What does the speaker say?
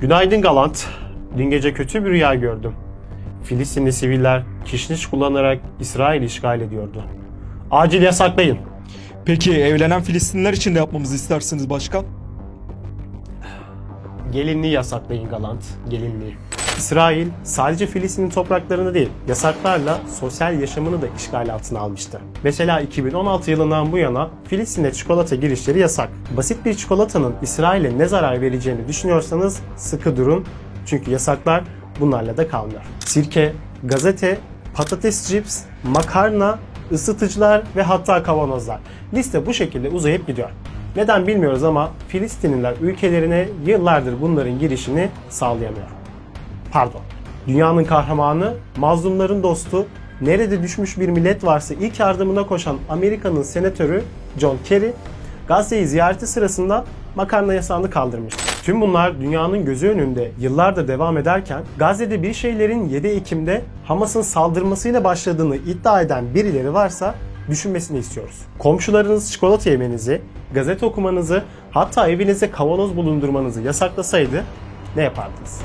Günaydın Galant. Dün gece kötü bir rüya gördüm. Filistinli siviller kişniş kullanarak İsrail işgal ediyordu. Acil yasaklayın. Peki evlenen Filistinliler için de yapmamızı istersiniz başkan? Gelinliği yasaklayın Galant, gelinliği. İsrail sadece Filistin'in topraklarını değil, yasaklarla sosyal yaşamını da işgal altına almıştı. Mesela 2016 yılından bu yana Filistin'e çikolata girişleri yasak. Basit bir çikolatanın İsrail'e ne zarar vereceğini düşünüyorsanız sıkı durun. Çünkü yasaklar bunlarla da kalmıyor. Sirke, gazete, patates cips, makarna, ısıtıcılar ve hatta kavanozlar. Liste bu şekilde uzayıp gidiyor. Neden bilmiyoruz ama Filistinliler ülkelerine yıllardır bunların girişini sağlayamıyor. Pardon. Dünyanın kahramanı, mazlumların dostu, nerede düşmüş bir millet varsa ilk yardımına koşan Amerika'nın senatörü John Kerry, Gazze'yi ziyareti sırasında makarna yasağını kaldırmış. Tüm bunlar dünyanın gözü önünde yıllardır devam ederken Gazze'de bir şeylerin 7 Ekim'de Hamas'ın saldırmasıyla başladığını iddia eden birileri varsa düşünmesini istiyoruz. Komşularınız çikolata yemenizi, gazete okumanızı, hatta evinizde kavanoz bulundurmanızı yasaklasaydı ne yapardınız?